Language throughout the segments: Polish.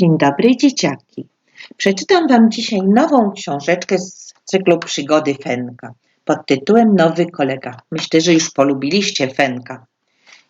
Dzień dobry dzieciaki. Przeczytam Wam dzisiaj nową książeczkę z cyklu Przygody Fenka pod tytułem Nowy kolega. Myślę, że już polubiliście Fenka.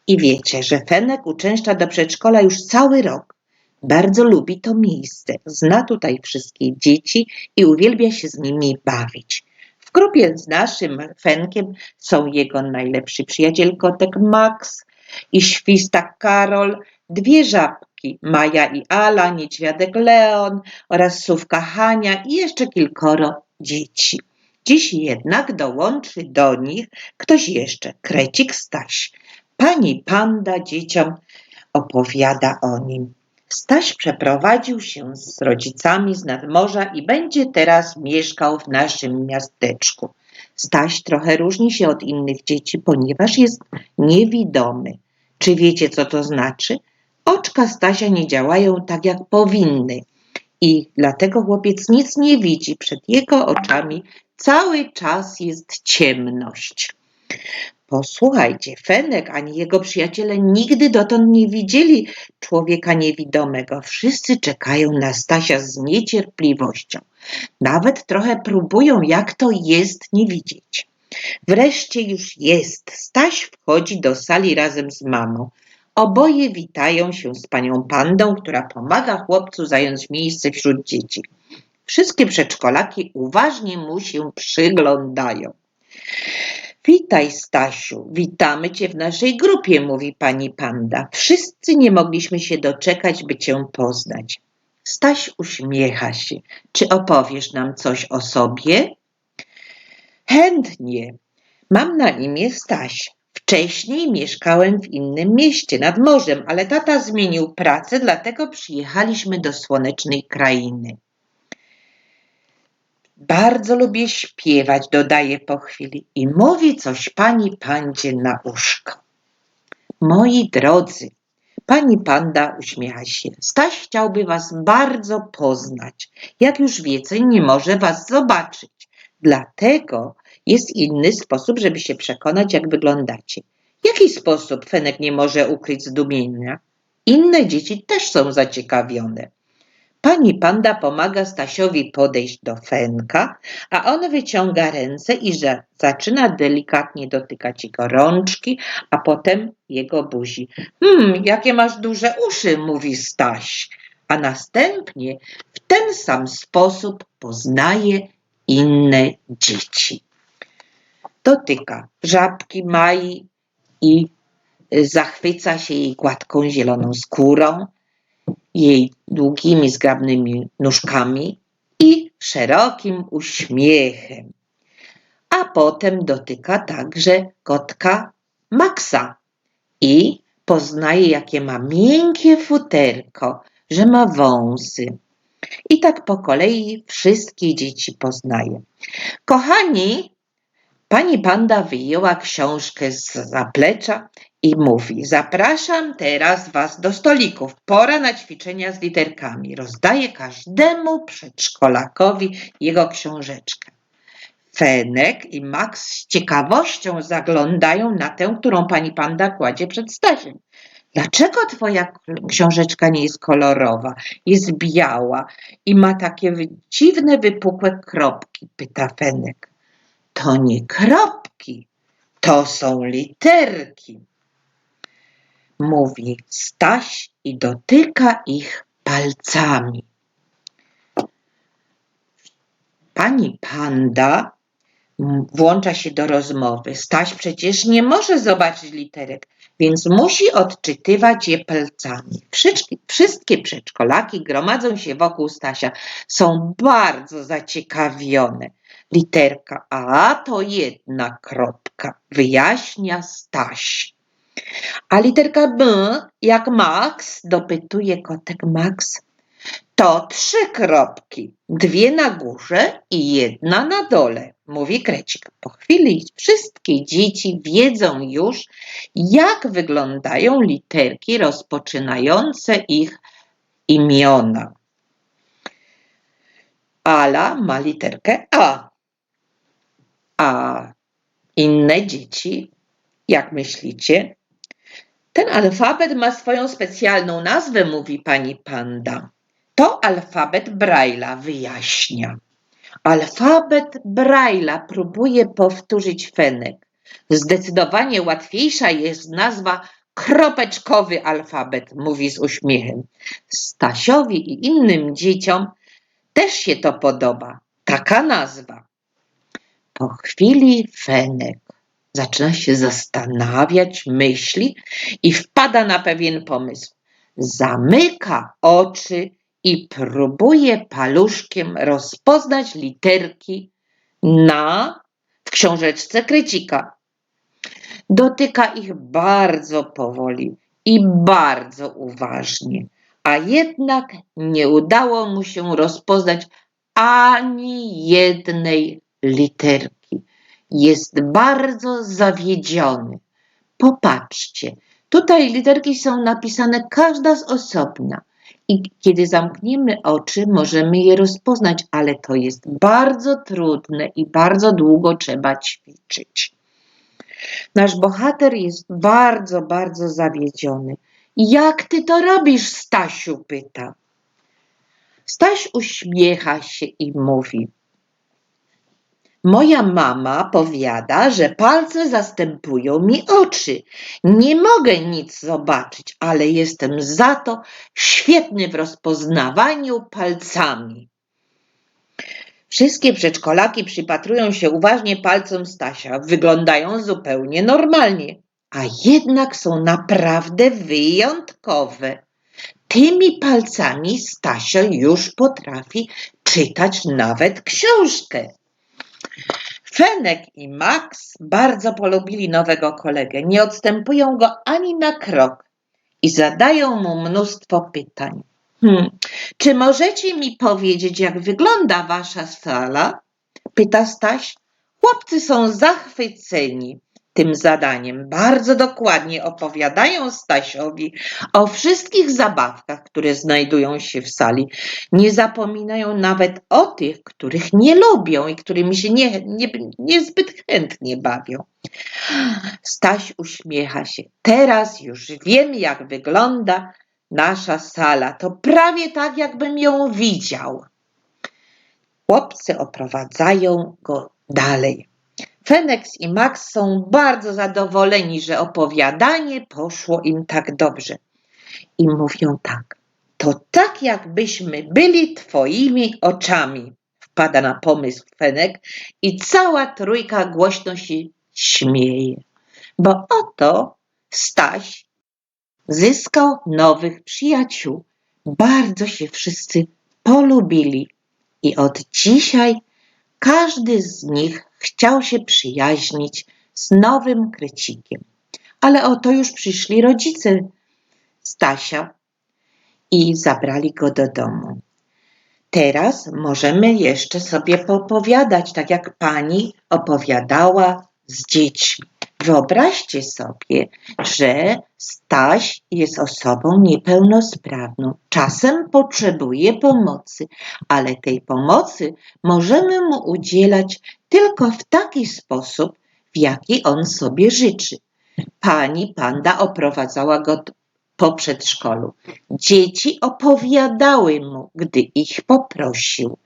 I wiecie, że Fenek uczęszcza do przedszkola już cały rok. Bardzo lubi to miejsce, zna tutaj wszystkie dzieci i uwielbia się z nimi bawić. W grupie z naszym Fenkiem są jego najlepszy przyjaciel kotek Max i świstak Karol, dwie żabki Maja i Ala, niedźwiadek Leon oraz sówka Hania i jeszcze kilkoro dzieci. Dziś jednak dołączy do nich ktoś jeszcze, krecik Staś. Pani Panda dzieciom opowiada o nim. Staś przeprowadził się z rodzicami z nadmorza i będzie teraz mieszkał w naszym miasteczku. Staś trochę różni się od innych dzieci, ponieważ jest niewidomy. Czy wiecie, co to znaczy? Oczka Stasia nie działają tak, jak powinny i dlatego chłopiec nic nie widzi. Przed jego oczami cały czas jest ciemność. Posłuchajcie, Fenek ani jego przyjaciele nigdy dotąd nie widzieli człowieka niewidomego. Wszyscy czekają na Stasia z niecierpliwością. Nawet trochę próbują, jak to jest nie widzieć. Wreszcie już jest. Staś wchodzi do sali razem z mamą. Oboje witają się z panią Pandą, która pomaga chłopcu zająć miejsce wśród dzieci. Wszystkie przedszkolaki uważnie mu się przyglądają. Witaj, Stasiu, witamy cię w naszej grupie, mówi pani Panda. Wszyscy nie mogliśmy się doczekać, by cię poznać. Staś uśmiecha się. Czy opowiesz nam coś o sobie? Chętnie. Mam na imię Staś. Wcześniej mieszkałem w innym mieście nad morzem, ale tata zmienił pracę, dlatego przyjechaliśmy do słonecznej krainy. Bardzo lubię śpiewać, dodaje po chwili i mówi coś pani pandzie na uszko. Moi drodzy, pani panda uśmiecha się. Staś chciałby was bardzo poznać. Jak już wiecie, nie może was zobaczyć. Dlatego jest inny sposób, żeby się przekonać, jak wyglądacie. Jaki sposób Fenek nie może ukryć zdumienia? Inne dzieci też są zaciekawione. Pani panda pomaga Stasiowi podejść do Fenka, a on wyciąga ręce i zaczyna delikatnie dotykać jego rączki, a potem jego buzi. Hmm, jakie masz duże uszy, mówi Staś, a następnie w ten sam sposób poznaje inne dzieci. Dotyka żabki Mai i zachwyca się jej gładką zieloną skórą, jej długimi, zgrabnymi nóżkami i szerokim uśmiechem. A potem dotyka także kotka Maxa i poznaje, jakie ma miękkie futerko, że ma wąsy. I tak po kolei wszystkie dzieci poznaje. Kochani, pani panda wyjęła książkę z zaplecza i mówi: Zapraszam teraz was do stolików. Pora na ćwiczenia z literkami. Rozdaje każdemu przedszkolakowi jego książeczkę. Fenek i Max z ciekawością zaglądają na tę, którą pani panda kładzie przed Stasiem. Dlaczego twoja książeczka nie jest kolorowa? Jest biała i ma takie dziwne, wypukłe kropki, pyta Fenek. To nie kropki, to są literki mówi Staś i dotyka ich palcami. Pani panda włącza się do rozmowy. Staś przecież nie może zobaczyć literek, więc musi odczytywać je palcami. Wszystkie, wszystkie przedszkolaki gromadzą się wokół Stasia. Są bardzo zaciekawione. Literka A to jedna kropka, wyjaśnia Staś. A literka B, jak Max, dopytuje kotek Max. To trzy kropki, dwie na górze i jedna na dole, mówi krecik. Po chwili wszystkie dzieci wiedzą już, jak wyglądają literki rozpoczynające ich imiona. Ala ma literkę A, a inne dzieci, jak myślicie, ten alfabet ma swoją specjalną nazwę, mówi pani panda. To alfabet Braille'a wyjaśnia. Alfabet Braille'a próbuje powtórzyć Fenek. Zdecydowanie łatwiejsza jest nazwa kropeczkowy alfabet, mówi z uśmiechem. Stasiowi i innym dzieciom też się to podoba. Taka nazwa. Po chwili Fenek zaczyna się zastanawiać, myśli i wpada na pewien pomysł. Zamyka oczy i próbuje paluszkiem rozpoznać literki na w książeczce krecika. Dotyka ich bardzo powoli i bardzo uważnie, a jednak nie udało mu się rozpoznać ani jednej literki. Jest bardzo zawiedziony. Popatrzcie, tutaj literki są napisane każda z osobna. I kiedy zamkniemy oczy, możemy je rozpoznać, ale to jest bardzo trudne i bardzo długo trzeba ćwiczyć. Nasz bohater jest bardzo, bardzo zawiedziony. Jak ty to robisz, Stasiu? pyta. Staś uśmiecha się i mówi: Moja mama powiada, że palce zastępują mi oczy. Nie mogę nic zobaczyć, ale jestem za to świetny w rozpoznawaniu palcami. Wszystkie przedszkolaki przypatrują się uważnie palcom Stasia. Wyglądają zupełnie normalnie, a jednak są naprawdę wyjątkowe. Tymi palcami Stasio już potrafi czytać nawet książkę. Fenek i Max bardzo polubili nowego kolegę. Nie odstępują go ani na krok i zadają mu mnóstwo pytań. Hmm. Czy możecie mi powiedzieć, jak wygląda wasza sala? Pyta Staś. Chłopcy są zachwyceni tym zadaniem. Bardzo dokładnie opowiadają Stasiowi o wszystkich zabawkach, które znajdują się w sali. Nie zapominają nawet o tych, których nie lubią i którymi się nie, nie, niezbyt chętnie bawią. Staś uśmiecha się. Teraz już wiem, jak wygląda nasza sala. To prawie tak, jakbym ją widział. Chłopcy oprowadzają go dalej. Fenex i Max są bardzo zadowoleni, że opowiadanie poszło im tak dobrze. I mówią tak. To tak, jakbyśmy byli twoimi oczami. Wpada na pomysł Fenek i cała trójka głośno się śmieje. Bo oto Staś zyskał nowych przyjaciół. Bardzo się wszyscy polubili i od dzisiaj każdy z nich chciał się przyjaźnić z nowym krecikiem. Ale oto już przyszli rodzice Stasia i zabrali go do domu. Teraz możemy jeszcze sobie popowiadać, tak jak pani opowiadała z dziećmi. Wyobraźcie sobie, że Staś jest osobą niepełnosprawną. Czasem potrzebuje pomocy, ale tej pomocy możemy mu udzielać tylko w taki sposób, w jaki on sobie życzy. Pani panda oprowadzała go po przedszkolu. Dzieci opowiadały mu, gdy ich poprosił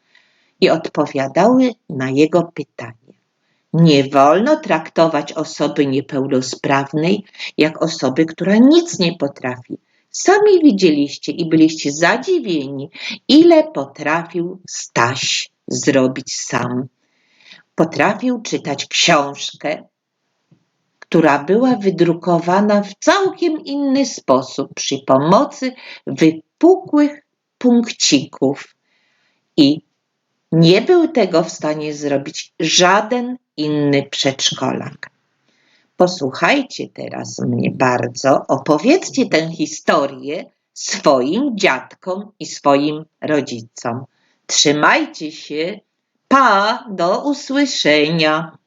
i odpowiadały na jego pytania. Nie wolno traktować osoby niepełnosprawnej jak osoby, która nic nie potrafi. Sami widzieliście i byliście zadziwieni, ile potrafił Staś zrobić sam. Potrafił czytać książkę, która była wydrukowana w całkiem inny sposób przy pomocy wypukłych punkcików i nie był tego w stanie zrobić żaden inny przedszkolak. Posłuchajcie teraz mnie bardzo, opowiedzcie tę historię swoim dziadkom i swoim rodzicom. Trzymajcie się. Pa, do usłyszenia.